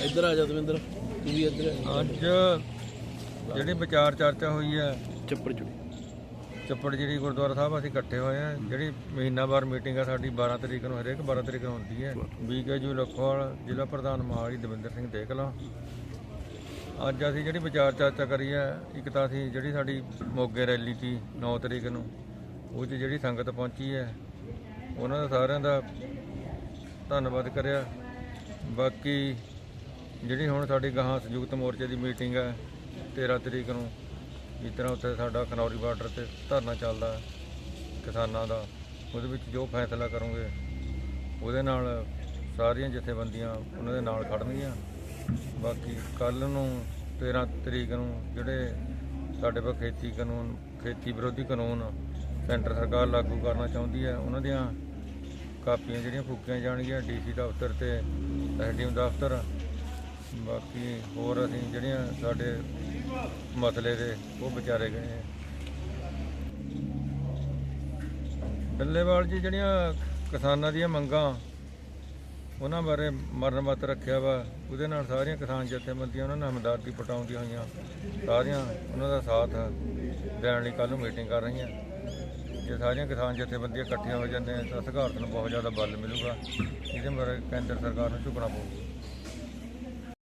ਇੱਧਰ ਆ ਜਾ ਦਵਿੰਦਰ ਤੂੰ ਵੀ ਇੱਧਰ ਆ ਅੱਜ ਜਿਹੜੀ ਵਿਚਾਰ ਚਰਚਾ ਹੋਈ ਹੈ ਚੱਪੜ ਚੁੜੀ ਚੱਪੜ ਜਿਹੜੀ ਗੁਰਦੁਆਰਾ ਸਾਹਿਬ ਅਸੀਂ ਇਕੱਠੇ ਹੋਏ ਆ ਜਿਹੜੀ ਮਹੀਨਾਵਾਰ ਮੀਟਿੰਗ ਆ ਸਾਡੀ 12 ਤਰੀਕ ਨੂੰ ਹਰੇਕ 12 ਤਰੀਕ ਨੂੰ ਹੁੰਦੀ ਹੈ। ਬੀਕੇਯੂ ਲਖਵਾਲ ਜ਼ਿਲ੍ਹਾ ਪ੍ਰਧਾਨ ਮਹਾਲੀ ਦਵਿੰਦਰ ਸਿੰਘ ਦੇਖਲਾ ਅੱਜ ਅਸੀਂ ਜਿਹੜੀ ਵਿਚਾਰ ਚਰਚਾ ਕਰੀ ਹੈ ਇੱਕ ਤਾਂ ਅਸੀਂ ਜਿਹੜੀ ਸਾਡੀ ਮੋਗੇ ਰੈਲੀ ਸੀ 9 ਤਰੀਕ ਨੂੰ ਉਹ 'ਚ ਜਿਹੜੀ ਸੰਗਤ ਪਹੁੰਚੀ ਹੈ ਉਹਨਾਂ ਦਾ ਸਾਰਿਆਂ ਦਾ ਧੰਨਵਾਦ ਕਰਿਆ। ਬਾਕੀ ਜਿਹੜੀ ਹੁਣ ਸਾਡੀ ਗਾਹਾਂ ਸੰਯੁਕਤ ਮੋਰਚੇ ਦੀ ਮੀਟਿੰਗ ਹੈ 13 ਤਰੀਕ ਨੂੰ, ਜਿਸ ਤਰ੍ਹਾਂ ਉੱਥੇ ਸਾਡਾ ਖਨੌਰੀ ਬਾਰਡਰ ਤੇ ਧਰਨਾ ਚੱਲਦਾ ਹੈ ਕਿਸਾਨਾਂ ਦਾ, ਉਹਦੇ ਵਿੱਚ ਜੋ ਫੈਸਲਾ ਕਰੋਗੇ, ਉਹਦੇ ਨਾਲ ਸਾਰੀਆਂ ਜਥੇਬੰਦੀਆਂ ਉਹਨਾਂ ਦੇ ਨਾਲ ਖੜਨਗੀਆਂ ਬਾਕੀ ਕੱਲ ਨੂੰ 13 ਤਰੀਕ ਨੂੰ ਜਿਹੜੇ ਸਾਡੇ ਕੋਲ ਖੇਤੀ ਕਾਨੂੰਨ, ਖੇਤੀ ਵਿਰੋਧੀ ਕਾਨੂੰਨ ਸੈਂਟਰ ਸਰਕਾਰ ਲਾਗੂ ਕਰਨਾ ਚਾਹੁੰਦੀ ਹੈ, ਉਹਨਾਂ ਦੀਆਂ ਕਾਪੀਆਂ ਜਿਹੜੀਆਂ ਫੂਕੀਆਂ ਜਾਣਗੀਆਂ, ਡੀਸੀ ਦਫ਼ਤਰ ਤੇ ਐਸਡੀਐਮ ਦਫ਼ਤਰ ਬਾਕੀ ਹੋਰ ਅਸੀਂ ਜਿਹੜੀਆਂ ਸਾਡੇ ਮਸਲੇ ਦੇ, ਉਹ ਵਿਚਾਰੇ ਗਏ ਆ। ਡੱਲੇਵਾਲ ਜੀ ਜਿਹੜੀਆਂ ਕਿਸਾਨਾਂ ਦੀਆਂ ਮੰਗਾਂ, ਉਹਨਾਂ ਬਾਰੇ ਮਰਨ ਮਤ ਰੱਖਿਆ ਵਾ। ਉਹਦੇ ਨਾਲ ਸਾਰੀਆਂ ਕਿਸਾਨ ਜਥੇਬੰਦੀਆਂ, ਉਹਨਾਂ ਨਾਲ ਹਮਦਰਦੀ ਪਟਾਉਂਦੀਆਂ ਹੋਈਆਂ। ਸਾਰੀਆਂ ਉਹਨਾਂ ਦਾ ਸਾਥ ਦੇਣ ਲਈ ਕੱਲ੍ਹ ਨੂੰ ਮੀਟਿੰਗ ਕਰ ਰਹੀਆਂ। ਜੇ ਸਾਰੀਆਂ ਕਿਸਾਨ ਜਥੇਬੰਦੀਆਂ ਇਕੱਠੀਆਂ ਹੋ ਜਾਂਦੇ ਤਾਂ ਸੰਘਰਸ਼ ਨੂੰ ਬਹੁਤ ਜ਼ਿਆਦਾ ਬਲ ਮਿਲੂਗਾ। ਇਹਦੇ ਬਾਰੇ ਕੇਂਦਰ ਸਰਕਾਰ ਨੂੰ ਝੁਕਣਾ ਪਊਗਾ।